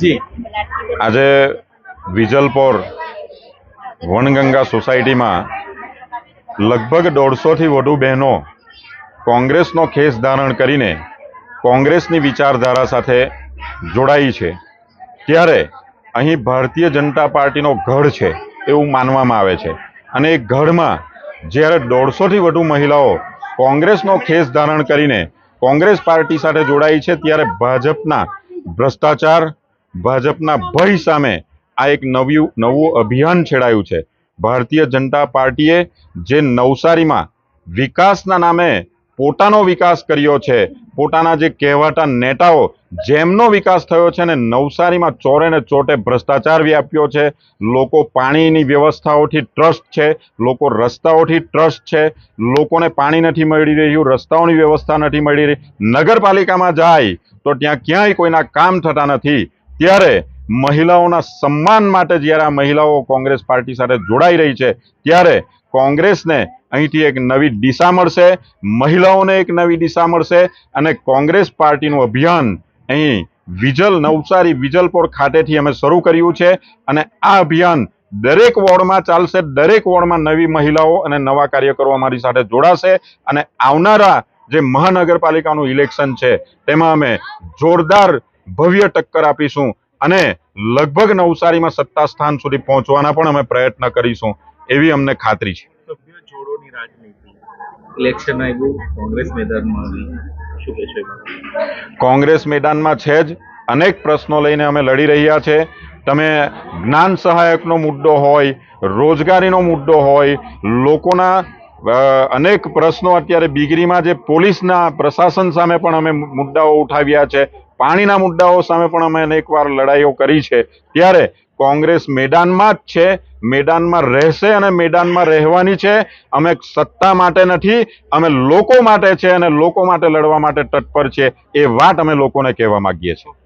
જી. આજે વિજલપોર વણગંગા સોસાયટીમાં લગભગ દોઢસોથી વધુ બહેનો કોંગ્રેસનો ખેસ ધારણ કરીને કોંગ્રેસની વિચારધારા સાથે જોડાઈ છે. ત્યારે અહીં ભારતીય જનતા પાર્ટીનો ગઢ છે એવું માનવામાં આવે છે. અને એ ગઢમાં જ્યારે દોઢસોથી વધુ મહિલાઓ કોંગ્રેસનો ખેસ ધારણ કરીને કોંગ્રેસ પાર્ટી સાથે જોડાઈ છે, ત્યારે ભાજપના ભ્રષ્ટાચાર ભાજપના ભય સામે આ એક નવ્યું, નવું અભિયાન છેડાયું છે. ભારતીય જનતા પાર્ટીએ જે નવસારીમાં વિકાસના નામે પોતાનો વિકાસ કર્યો છે. પોતાના જે કહેવાતા નેતાઓ, જેમનો વિકાસ થયો છે ને નવસારીમાં ચોરે ને ચોટે ભ્રષ્ટાચાર વ્યાપ્યો છે. લોકો પાણીની વ્યવસ્થાઓથી ટ્રસ્ટ છે. લોકો રસ્તાઓથી ટ્રસ્ટ છે. લોકોને પાણી નથી મળી રહ્યું, રસ્તાઓની વ્યવસ્થા નથી મળી રહી. નગરપાલિકામાં જાય તો ત્યાં ક્યાંય કોઈના કામ થતા નથી. ત્યારે મહિલાઓના સન્માન માટે જ્યારે આ મહિલાઓ કોંગ્રેસ પાર્ટી સાથે જોડાઈ રહી છે, ત્યારે કોંગ્રેસને અહીંથી એક નવી દિશા મળશે, મહિલાઓને એક નવી દિશા મળશે અને કોંગ્રેસ પાર્ટીનું અભિયાન અહીં વિજલ, નવસારી વિજલપોર ખાતેથી અમે શરૂ કર્યું છે અને આ અભિયાન દરેક વોર્ડમાં ચાલશે, દરેક વોર્ડમાં નવી મહિલાઓ અને નવા કાર્યકરો અમારી સાથે જોડાશે અને આવનારા જે મહાનગરપાલિકાનું ઇલેક્શન છે તેમાં અમે જોરદાર ભવ્ય ટક્કર આપીશું અને લગભગ નવસારીમાં સત્તા સ્થાન સુધી પહોંચવાના પણ અમે પ્રયત્ન કરીશું. એવી અમને ખાતરી છે. ઇલેક્શન આવ્યું કોંગ્રેસ મેદાનમાં શું કહેશો કોંગ્રેસ મેદાનમાં છે જ. અનેક પ્રશ્નો લઈને અમે લડી રહ્યા છે. તમે જ્ઞાન સહાયકનો મુદ્દો હોય રોજગારીનો મુદ્દો હોય લોકોના અનેક પ્રશ્નો અત્યારે બિગરીમાં જે પોલીસના પ્રશાસન સામે પણ અમે મુદ્દાઓ ઉઠાવ્યા છે. પાણીના મુદ્દાઓ સામે પણ અમે અનેકવાર લડાઈઓ કરી છે. ત્યારે કોંગ્રેસ મેદાનમાં જ છે, મેદાનમાં રહેશે અને મેદાનમાં રહેવાની છે. અમે સત્તા માટે નથી, અમે લોકો માટે છે અને લોકો માટે લડવા માટે તત્પર છે. એ વાત અમે લોકોને કહેવા માંગીએ છીએ.